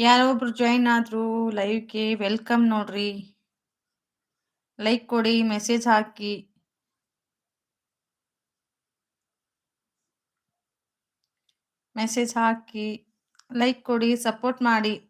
ಯಾರೋ ಒಬ್ರು ಜಾಯಿನ್ ಆದ್ರು ಲೈವ್‌ಗೆ ವೆಲ್ಕಮ್ ನೋಡ್ರಿ. ಲೈಕ್ ಕೊಡಿ, ಮೆಸೇಜ್ ಹಾಕಿ. ಮೆಸೇಜ್ ಹಾಕಿ, ಲೈಕ್ ಕೊಡಿ, ಸಪೋರ್ಟ್ ಮಾಡಿ.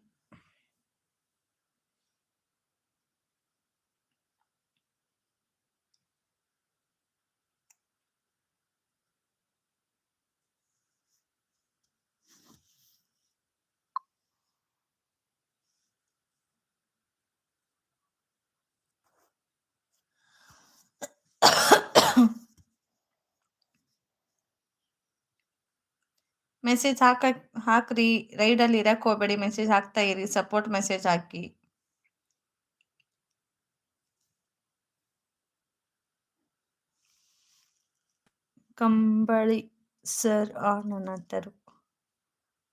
ಮೆಸೇಜ್ ಹಾಕಕ್ ಹಾಕ್ರಿ. ರೈಡಲ್ಲಿ ಇರಕ್ ಹೋಗ್ಬೇಡಿ. ಮೆಸೇಜ್ ಹಾಕ್ತಾ ಇರಿ. ಸಪೋರ್ಟ್ ಮೆಸೇಜ್ ಹಾಕಿ. ಕಂಬಳಿ ಸರ್ ಆನಂತರು.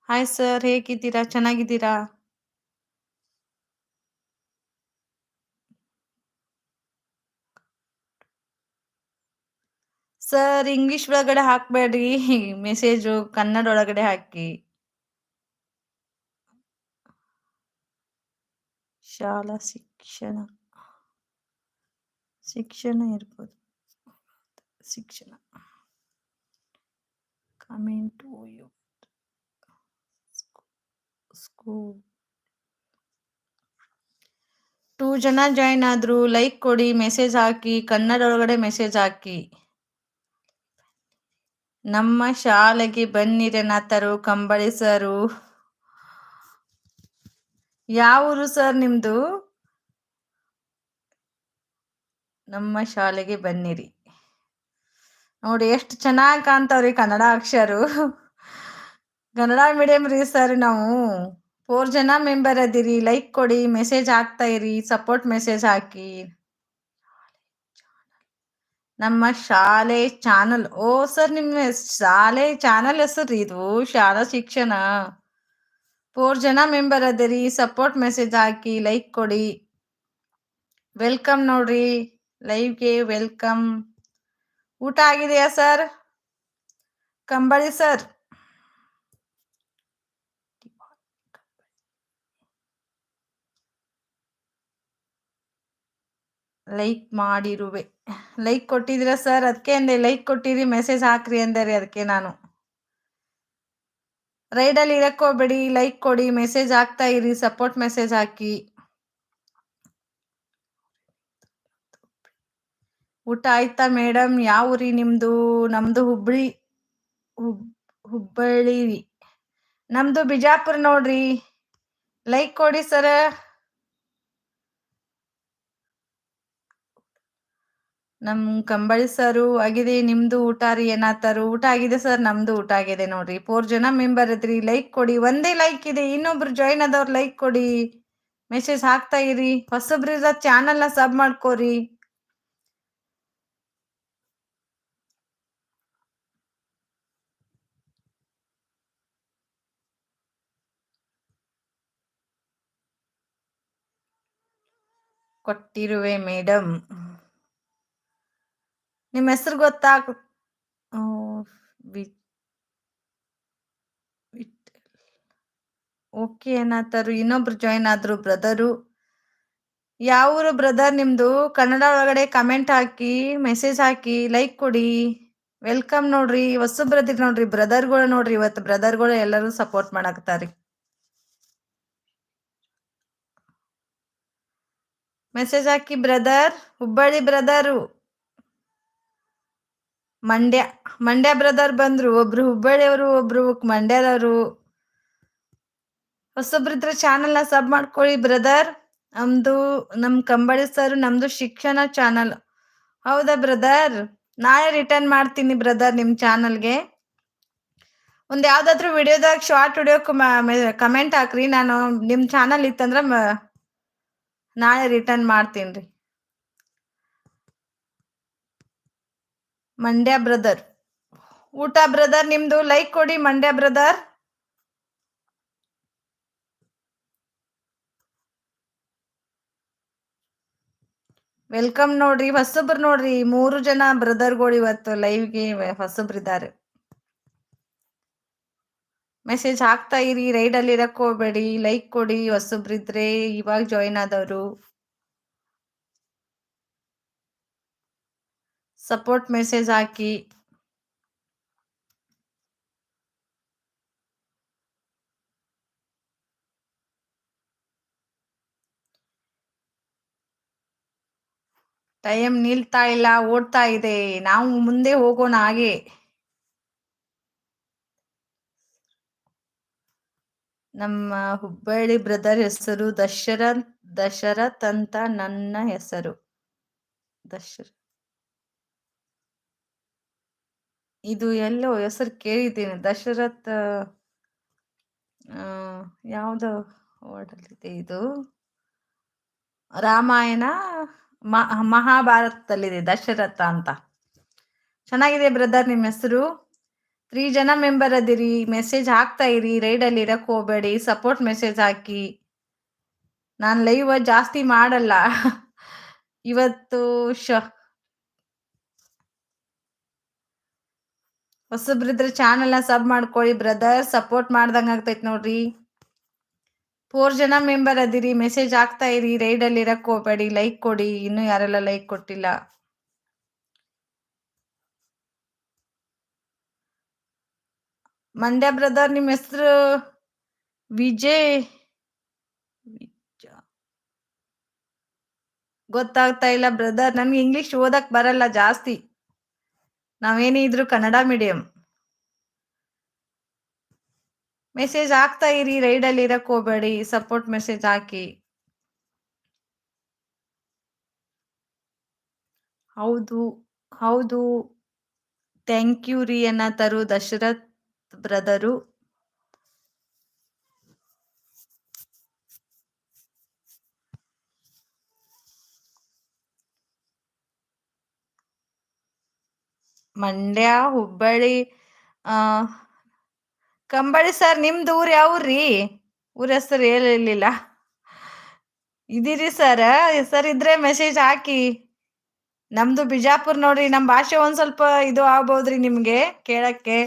ಹಾಯ್ ಸರ್ ಹೇಗಿದ್ದೀರಾ? ಚೆನ್ನಾಗಿದ್ದೀರಾ? ಸರ್ ಇಂಗ್ಲಿಷ್ ಒಳಗಡೆ ಹಾಕ್ಬೇಡ್ರಿ ಮೆಸೇಜು ಕನ್ನಡ ಒಳಗಡೆ ಹಾಕಿ. ಶಾಲಾ ಶಿಕ್ಷಣ. ಶಿಕ್ಷಣ ಇರ್ಬೋದು. ಶಿಕ್ಷಣ. ಕಮೆಂಟ್. ಸ್ಕೂಲ್. ಟೂ ಜನ ಜಾಯಿನ್ ಆದ್ರು. ಲೈಕ್ ಕೊಡಿ, ಮೆಸೇಜ್ ಹಾಕಿ. ಕನ್ನಡ ಒಳಗಡೆ ಮೆಸೇಜ್ ಹಾಕಿ. ನಮ್ಮ ಶಾಲೆಗೆ ಬನ್ನಿರಿ ನಾಥರು ಕಂಬಳಿ ಸರು. ಯಾವೂರು ಸರ್ ನಿಮ್ದು? ನಮ್ಮ ಶಾಲೆಗೆ ಬನ್ನಿರಿ. ನೋಡಿ ಎಷ್ಟು ಚೆನ್ನಾಗಿ ಕಾಣ್ತಾವ್ರಿ ಕನ್ನಡ ಅಕ್ಷರು. ಕನ್ನಡ ಮೀಡಿಯಂ ರೀ ಸರ್ ನಾವು. ಫೋರ್ ಜನ ಮೆಂಬರ್ ಅದಿರಿ. ಲೈಕ್ ಕೊಡಿ, ಮೆಸೇಜ್ ಹಾಕ್ತಾ ಇರಿ. ಸಪೋರ್ಟ್ ಮೆಸೇಜ್ ಹಾಕಿ. ನಮ್ಮ ಶಾಲೆ ಚಾನಲ್. ಓ ಸರ್ ನಿಮ್ಮ ಶಾಲೆ ಚಾನಲ್ ಹೆಸರು ಇದು ಶಾಲಾ ಶಿಕ್ಷಣ. ಫೋರ್ ಜನ ಮೆಂಬರ್ ಅದಿರಿ. ಸಪೋರ್ಟ್ ಮೆಸೇಜ್ ಹಾಕಿ, ಲೈಕ್ ಕೊಡಿ. ವೆಲ್ಕಮ್ ನೋಡ್ರಿ. ಲೈವ್‌ಗೆ ವೆಲ್ಕಮ್. ಊಟ ಆಗಿದೆಯಾ ಸರ್? ಕಂಬಳಿ ಸರ್. ಲೈಕ್ ಮಾಡಿರುವೆ. ಲೈಕ್ ಕೊಟ್ಟಿದ್ದೀರಾ ಸರ್? ಅದಕ್ಕೆ ಅಂದೆ ಲೈಕ್ ಕೊಟ್ಟಿರಿ ಮೆಸೇಜ್ ಹಾಕ್ರಿ ಅಂದರೆ ಅದಕ್ಕೆ ನಾನು. ರೈಡಲ್ಲಿ ಹೋಗ್ಬೇಡಿ. ಲೈಕ್ ಕೊಡಿ, ಮೆಸೇಜ್ ಹಾಕ್ತಾ ಇರಿ. ಸಪೋರ್ಟ್ ಮೆಸೇಜ್ ಹಾಕಿ. ಊಟ ಆಯ್ತಾ ಮೇಡಮ್? ಯಾವ ಊರಿ ನಿಮ್ದು? ನಮ್ದು ಹುಬ್ಳಿ ಹುಬ್ ಹುಬ್ಬಳ್ಳಿ. ನಮ್ದು ಬಿಜಾಪುರ್ ನೋಡ್ರಿ. ಲೈಕ್ ಕೊಡಿ ಸರ್. ನಮ್ ಕಂಬಳಿ ಸರ್ ಆಗಿದೆ. ನಿಮ್ದು ಊಟ ರೀ, ಏನಾತಾರು ಊಟ ಆಗಿದೆ ಸರ್. ನಮ್ದು ಊಟ ಆಗಿದೆ ನೋಡ್ರಿ. 4 ಜನ ಮೆಂಬರ್ ಇದ್ರಿ. ಲೈಕ್ ಕೊಡಿ. ಒಂದೇ ಲೈಕ್ ಇದೆ. ಇನ್ನೊಬ್ರು ಜಾಯಿನ್ ಆದವ್ರು ಲೈಕ್ ಕೊಡಿ. ಮೆಸೇಜ್ ಹಾಕ್ತಾ ಇರಿ. ಹೊಸಬ್ರಿರ ಚಾನಲ್ನ ಸಬ್ ಮಾಡ್ಕೋರಿ. ಕೊಟ್ಟಿರುವೆ ಮೇಡಮ್. ನಿಮ್ಮ ಹೆಸರು ಗೊತ್ತಾ? ಓಹ್! ವಿ ವಿಠಲ್. ಓಕೆ ಏನಾತಾರು ಇನ್ನೊಬ್ರು ಜಾಯಿನ್ ಆದ್ರು ಬ್ರದರು. ಯಾವ ಊರು ಬ್ರದರ್ ನಿಮ್ದು? ಕನ್ನಡ ಒಳಗಡೆ ಕಮೆಂಟ್ ಹಾಕಿ, ಮೆಸೇಜ್ ಹಾಕಿ, ಲೈಕ್ ಕೊಡಿ. ವೆಲ್ಕಮ್ ನೋಡ್ರಿ. ಹೊಸ ಬ್ರದರ್ ನೋಡ್ರಿ. ಬ್ರದರ್‌ಗಳು ನೋಡ್ರಿ ಇವತ್ತು ಬ್ರದರ್‌ಗಳು ಎಲ್ಲರೂ ಸಪೋರ್ಟ್ ಮಾಡಾಕ್ತಾರಿ ಮೆಸೇಜ್ ಹಾಕಿ brother. Hubballi brother. Mandya. Mandya brother ಬಂದ್ರು. ಒಬ್ರು ಹುಬ್ಬಳ್ಳಿಯವರು, ಒಬ್ರು ಮಂಡ್ಯದವರು. ಹೊಸೊಬ್ರಿದ್ರ ಚಾನಲ್ ಸಬ್ ಮಾಡ್ಕೊಳ್ಳಿ ಬ್ರದರ್. ನಮ್ದು ನಮ್ ಕಂಬಳಿ ಸರ್ ನಮ್ದು ಶಿಕ್ಷಣ ಚಾನಲ್. ಹೌದಾ ಬ್ರದರ್? ನಾಳೆ ರಿಟರ್ನ್ ಮಾಡ್ತೀನಿ ಬ್ರದರ್ ನಿಮ್ ಚಾನಲ್‌ಗೆ. ಒಂದ್ ಯಾವ್ದಾದ್ರು ವಿಡಿಯೋದಾಗ ಶಾರ್ಟ್ ವಿಡಿಯೋಕ್ ಮ ಕಮೆಂಟ್ ಹಾಕ್ರಿ. ನಾನು ನಿಮ್ ಚಾನಲ್ ಇತ್ತಂದ್ರ ನಾಳೆ ರಿಟರ್ನ್ ಮಾಡ್ತೀನ್ರಿ. ಮಂಡ್ಯ ಬ್ರದರ್. ಊಟ ಬ್ರದರ್, ನಿಮ್ದು ಲೈಕ್ ಕೊಡಿ ಮಂಡ್ಯ ಬ್ರದರ್. ವೆಲ್ಕಮ್ ನೋಡ್ರಿ. ಹೊಸಬ್ರು ನೋಡ್ರಿ. ಮೂರು ಜನ ಬ್ರದರ್‌ಗಳು ಇವತ್ತು ಲೈವ್‌ಗೆ ಹೊಸಬ್ರಿದ್ದಾರೆ. ಮೆಸೇಜ್ ಹಾಕ್ತಾ ಇರಿ ರೈಡಲ್ಲಿ ಇರಕ್ ಹೋಗ್ಬೇಡಿ ಲೈಕ್ ಕೊಡಿ, ಹೊಸಬ್ರಿದ್ರೆ ಇವಾಗ ಜಾಯಿನ್ ಆದವರು ಸಪೋರ್ಟ್ ಮೆಸೇಜ್ ಹಾಕಿ. ಟೈಮ್ ನಿಲ್ತಾ ಇಲ್ಲ, ಓಡ್ತಾ ಇದೆ. ನಾವು ಮುಂದೆ ಹೋಗೋಣ ಹಾಗೆ. ನಮ್ಮ ಹುಬ್ಬಳ್ಳಿ ಬ್ರದರ್ ಹೆಸರು ದಶರಥ್ ದಶರಥ್ ಅಂತ ನನ್ನ ಹೆಸರು. ದಶರಥ್. ಇದು ಎಲ್ಲೋ ಹೆಸರು ಕೇಳಿದ್ದೀನಿ. ದಶರಥ ಯಾವ್ದೋ ವರ್ಡಲ್ಲಿದೆ ಇದು? ರಾಮಾಯಣ ಮಹಾಭಾರತದಲ್ಲಿದೆ ದಶರಥ ಅಂತ. ಚೆನ್ನಾಗಿದೆ ಬ್ರದರ್ ನಿಮ್ಮ ಹೆಸರು? ತ್ರೀ ಜನ ಮೆಂಬರ್ ಅದಿರಿ. ಮೆಸೇಜ್ ಹಾಕ್ತಾ ಇರಿ. ರೈಡಲ್ಲಿ ಇರಕ್ ಹೋಗ್ಬೇಡಿ. ಸಪೋರ್ಟ್ ಮೆಸೇಜ್ ಹಾಕಿ. ನಾನು ಲೈವ್ ಜಾಸ್ತಿ ಮಾಡಲ್ಲ. ಇವತ್ತು ಶ ಹೊಸಬ್ರಿದ್ರೆ ಚಾನೆಲ್ನ ಸಬ್ ಮಾಡ್ಕೊಳ್ಳಿ ಬ್ರದರ್ ಸಪೋರ್ಟ್ ಮಾಡ್ದಂಗ ಆಗ್ತೈತ್ ನೋಡ್ರಿ. ಫೋರ್ ಜನ ಮೆಂಬರ್ ಅದಿರಿ. ಮೆಸೇಜ್ ಆಗ್ತಾ ಇರಿ. ರೈಡಲ್ಲಿ ಇರಕ್ ಹೋಗ್ಬೇಡಿ. ಲೈಕ್ ಕೊಡಿ. ಇನ್ನು ಯಾರೆಲ್ಲ ಲೈಕ್ ಕೊಟ್ಟಿಲ್ಲ. ಮಂಡ್ಯ ಬ್ರದರ್ ನಿಮ್ಮ ಹೆಸರು? ವಿಜಯ್? ವಿಜ- ಗೊತ್ತಾಗ್ತಾ ಇಲ್ಲ ಬ್ರದರ್ ನನ್ಗೆ ಇಂಗ್ಲಿಷ್ ಓದಕ್ ಬರಲ್ಲ ಜಾಸ್ತಿ. ನಾವೇನೇ ಇದ್ರು ಕನ್ನಡ ಮೀಡಿಯಂ ಮೆಸೇಜ್ ಹಾಕ್ತಾ ಇರಿ ರೈಡಲ್ಲಿ ಇರಕ್ ಹೋಗ್ಬೇಡಿ ಸಪೋರ್ಟ್ ಮೆಸೇಜ್ ಹಾಕಿ. ಹೌದು ಹೌದು. ಥ್ಯಾಂಕ್ ಯು ರೀ ಅನ್ನ ತರು, ದಶರಥ್ ಬ್ರದರು. ಮಂಡ್ಯ, ಹುಬ್ಬಳ್ಳಿ, ಆ, ಕಂಬಳಿ ಸರ್ ನಿಮ್ದು ಊರ್ ಯಾವ್ರಿ? ಊರ ಹೆಸರು ಹೇಳಿಲ್ಲ ಇದೀರಿ ಸರ್ ಸರ್ ಇದ್ರೆ ಮೆಸೇಜ್ ಹಾಕಿ. ನಮ್ದು ಬಿಜಾಪುರ್ ನೋಡ್ರಿ, ನಮ್ ಭಾಷೆ ಒಂದ್ ಸ್ವಲ್ಪ ಇದು ಆಗ್ಬೋದ್ರಿ ನಿಮ್ಗೆ ಕೇಳಕ್ಕೆ.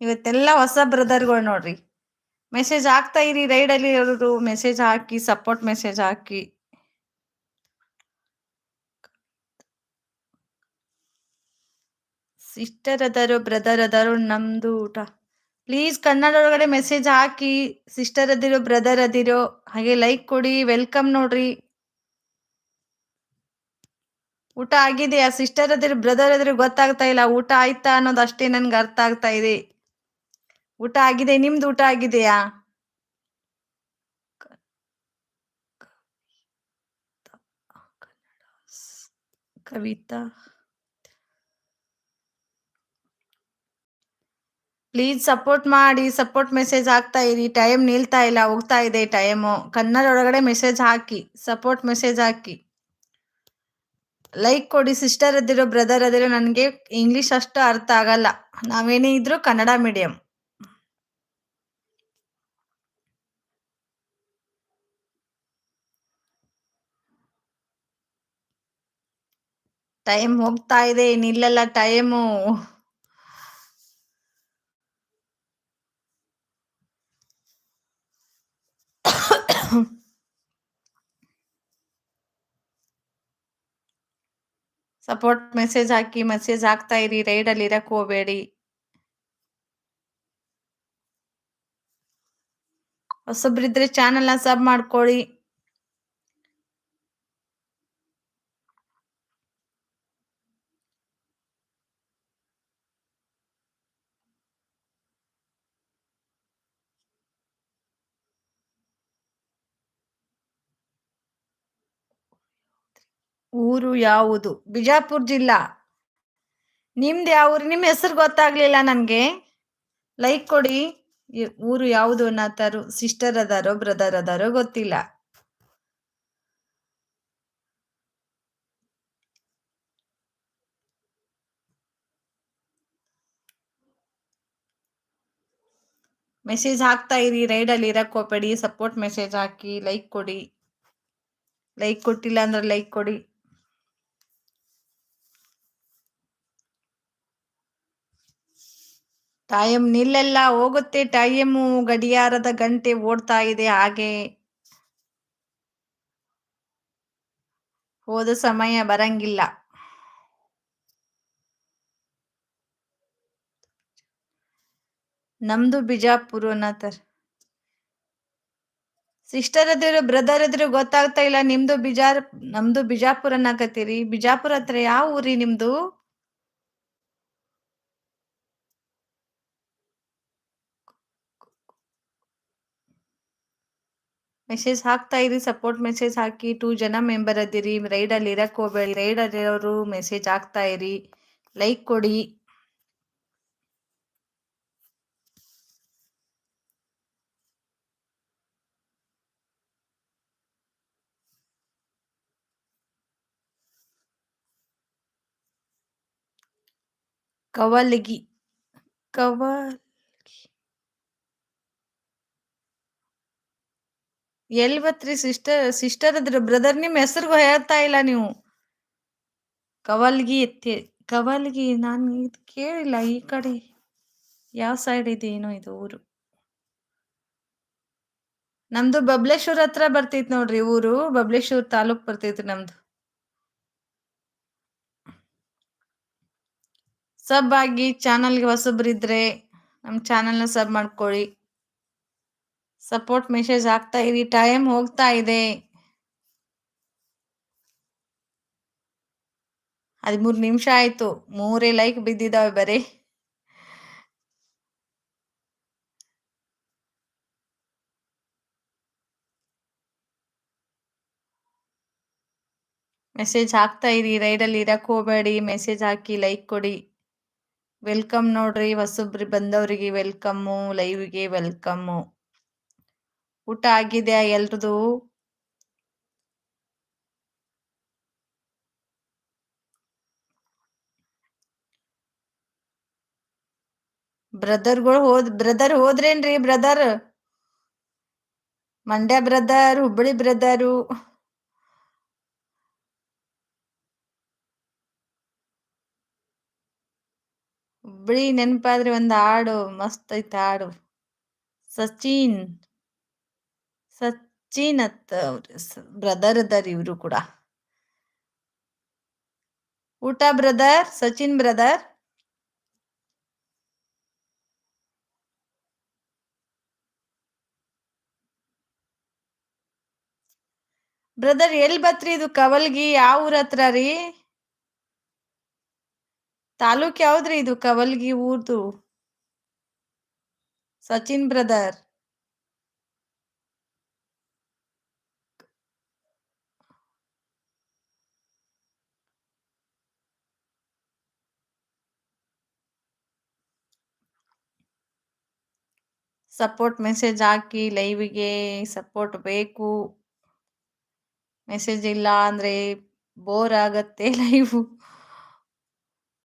ಇವತ್ತೆಲ್ಲ ಹೊಸ ಬ್ರದರ್ಗಳು ನೋಡ್ರಿ. ಮೆಸೇಜ್ ಹಾಕ್ತಾ ಇರಿ ರೈಡ್ ಅಲ್ಲಿ ಇರೋದು ಮೆಸೇಜ್ ಹಾಕಿ ಸಪೋರ್ಟ್ ಮೆಸೇಜ್ ಹಾಕಿ. ಸಿಸ್ಟರ್ ಅದಾರು ಬ್ರದರ್ ಅದಾರು ನಮ್ದು ಊಟ. ಪ್ಲೀಸ್ ಕನ್ನಡ ಒಳಗಡೆ ಮೆಸೇಜ್ ಹಾಕಿ ಸಿಸ್ಟರ್ ಅದಿರೋ ಬ್ರದರ್ ಅದಿರೋ ಹಾಗೆ ಲೈಕ್ ಕೊಡಿ ವೆಲ್ಕಮ್ ನೋಡ್ರಿ. ಊಟ ಆಗಿದೆಯಾ ಸಿಸ್ಟರ್ ಅದಿರೋ ಬ್ರದರ್ ಅದಿರೋ ಗೊತ್ತಾಗ್ತಾ ಇಲ್ಲ, ಊಟ ಆಯ್ತಾ ಅನ್ನೋದು ಅಷ್ಟೇ ನನ್ಗೆ ಅರ್ಥ ಆಗ್ತಾ ಇದೆ. ಊಟ ಆಗಿದೆ, ನಿಮ್ದು ಊಟ ಆಗಿದೆಯಾ? ಕವಿತಾ ಪ್ಲೀಸ್ ಸಪೋರ್ಟ್ ಮಾಡಿ ಸಪೋರ್ಟ್ ಮೆಸೇಜ್ ಹಾಕ್ತಾ ಇರಿ. ಟೈಮ್ ನಿಲ್ತಾ ಇಲ್ಲ, ಹೋಗ್ತಾ ಇದೆ ಟೈಮು ಕನ್ನಡ ಒಳಗಡೆ ಮೆಸೇಜ್ ಹಾಕಿ ಸಪೋರ್ಟ್ ಮೆಸೇಜ್ ಹಾಕಿ. ಲೈಕ್ ಕೊಡಿ ಸಿಸ್ಟರ್ ಅದಿರೋ ಬ್ರದರ್ ಅದಿರೋ, ನನಗೆ ಇಂಗ್ಲಿಷ್ ಅಷ್ಟು ಅರ್ಥ ಆಗಲ್ಲ. ನಾವೇನೇ ಇದ್ರು ಕನ್ನಡ ಮೀಡಿಯಂ ಟೈಮ್ ಹೋಗ್ತಾ ಇದೆ ನಿಲ್ಲಲ್ಲ ಟೈಮು. ಸಪೋರ್ಟ್ ಮೆಸೇಜ್ ಹಾಕಿ ಮೆಸೇಜ್ ಹಾಕ್ತಾ ಇರಿ ರೈಡ್ ಅಲ್ಲಿ ಇರಕ್ ಹೋಗ್ಬೇಡಿ. ಹೊಸಬ್ರಿದ್ರೆ ಚಾನೆಲ್ನ ಸಬ್ ಮಾಡ್ಕೊಳ್ಳಿ ಊರು ಯಾವುದು? ಬಿಜಾಪುರ್ ಜಿಲ್ಲಾ. ನಿಮ್ದು ಯಾವ ಊರು? ನಿಮ್ಮ ಹೆಸರು ಗೊತ್ತಾಗ್ಲಿಲ್ಲ ನನಗೆ. ಲೈಕ್ ಕೊಡಿ. ಊರು ಯಾವುದು ಅನ್ನತಾರು ಸಿಸ್ಟರ್ ಅದಾರೋ ಬ್ರದರ್ ಅದಾರೋ ಗೊತ್ತಿಲ್ಲ. ಮೆಸೇಜ್ ಹಾಕ್ತಾ ಇರಿ. ರೈಡಲ್ಲಿ ಇರಕ್ ಹೋಗ್ಬೇಡಿ ಸಪೋರ್ಟ್ ಮೆಸೇಜ್ ಹಾಕಿ. ಲೈಕ್ ಕೊಡಿ. ಲೈಕ್ ಕೊಟ್ಟಿಲ್ಲ ಅಂದ್ರೆ ಲೈಕ್ ಕೊಡಿ. ಟೈಮ್ ನಿಲ್ಲೆಲ್ಲ ಹೋಗುತ್ತೆ, ಟೈಮ್ ಗಡಿಯಾರದ ಗಂಟೆ ಓಡ್ತಾ ಇದೆ ಹಾಗೆ. ಹೋದ ಸಮಯ ಬರಂಗಿಲ್ಲ. ನಮ್ದು ಬಿಜಾಪುರ ನತರ್. ಸಿಸ್ಟರ್ ಅದಿರು ಬ್ರದರ್ ಅದಿರು ಗೊತ್ತಾಗ್ತಾ ಇಲ್ಲ ನಿಮ್ದು ಬಿಜಾರ್, ನಮ್ದು ಬಿಜಾಪುರ ಅನ್ನಕತ್ತೀರಿ ಬಿಜಾಪುರ ಹತ್ರ ಯಾವ ಊರಿ ನಿಮ್ದು? ಮೆಸೇಜ್ ಹಾಕ್ತಾ ಇರಿ ಸಪೋರ್ಟ್ ಮೆಸೇಜ್ ಹಾಕಿ. ಟೂ ಜನ ಮೆಂಬರ್ ಅದಿರಿ ರೈಡ್ ಅಲ್ಲಿ ಇರಕ್ ಹೋಗ್ಬೇಡಿ ರೈಡ್ ಅಲ್ಲಿರೋರು ಮೆಸೇಜ್ ಹಾಕ್ತಾ ಇರಿ. ಲೈಕ್ ಕೊಡಿ. ಕವಲ್ಗಿ, ಕವಲ್ ಎಲ್ ಬತ್ರಿ ಸಿಸ್ಟರ್ ಸಿಸ್ಟರ್ ಅದ್ರ ಬ್ರದರ್ ನಿಮ್ ಹೆಸರು ಹೇಳ್ತಾ ಇಲ್ಲ ನೀವು. ಕವಲ್ಗಿ ಎತ್ತಿ, ಕವಲ್ಗಿ ನಾನು ಇದು ಕೇಳಿಲ್ಲ, ಈ ಕಡೆ ಯಾವ ಸೈಡ್ ಇದೆ ಏನೋ ಇದು ಊರು. ನಮ್ದು ಬಬ್ಲೇಶ್ವರ್ ಹತ್ರ ಬರ್ತೈತ್ ನೋಡ್ರಿ ಊರು, ಬಬ್ಲೇಶ್ವರ್ ತಾಲೂಕ್ ಬರ್ತೈತ್ರಿ ನಮ್ದು. ಸಬ್ ಆಗಿ ಚಾನಲ್ಗೆ ಹೊಸಬ್ರಿದ್ರೆ ನಮ್ಮ ಚಾನಲ್ನ ಸಬ್ ಮಾಡ್ಕೊಳ್ಳಿ. ಸಪೋರ್ಟ್ ಮೆಸೇಜ್ ಆಗ್ತಾ ಇರಿ, ಟೈಮ್ ಹೋಗ್ತಾ ಇದೆ. ಹದಿಮೂರು ನಿಮಿಷ ಆಯ್ತು, ಮೂರೇ ಲೈಕ್ ಬಿದ್ದಿದಾವೆ ಬರೀ. ಮೆಸೇಜ್ ಹಾಕ್ತಾ ಇರಿ, ರೈಡಲ್ಲಿ ಇರಕ್ ಹೋಗಬೇಡಿ, ಮೆಸೇಜ್ ಹಾಕಿ, ಲೈಕ್ ಕೊಡಿ. ವೆಲ್ಕಮ್ ನೋಡ್ರಿ, ಹೊಸಬ್ರಿ ಬಂದವರಿಗೆ ವೆಲ್ಕಮ್ಮು, ಲೈವ್ಗೆ ವೆಲ್ಕಮ್ಮು. ಊಟ ಆಗಿದೆಯಾ ಎಲ್ರದು? ಬ್ರದರ್ಗಳು ಹೋದ್ brother ಹೋದ್ರೇನ್ರಿ brother Mandya brother Hubballi brother Hubballi ನೆನಪಾದ್ರೆ ಒಂದು ಹಾಡು, ಮಸ್ತ್ ಐತೆ ಹಾಡು. ಸಚಿನ್. ಸಚಿನ್ ಅತ್ ಬ್ರದರ್ ಅದಾರ ಇವರು ಕೂಡ. ಊಟ ಬ್ರದರ್ ಸಚಿನ್ ಬ್ರದರ್ ಬ್ರದರ್ ಎಲ್ ಬತ್ರಿ ಇದು ಕವಲ್ಗಿ? ಯಾವ ಊರ ಹತ್ರ ರೀ? ತಾಲೂಕ್ ಯಾವ್ದ್ರಿ ಇದು ಕವಲ್ಗಿ ಊರ್ದು? ಸಚಿನ್ ಬ್ರದರ್ ಸಪೋರ್ಟ್ ಮೆಸೇಜ್ ಹಾಕಿ ಲೈವ್ಗೆ ಸಪೋರ್ಟ್ ಬೇಕು. ಮೆಸೇಜ್ ಇಲ್ಲ ಅಂದ್ರೆ ಬೋರ್ ಆಗತ್ತೆ ಲೈವ್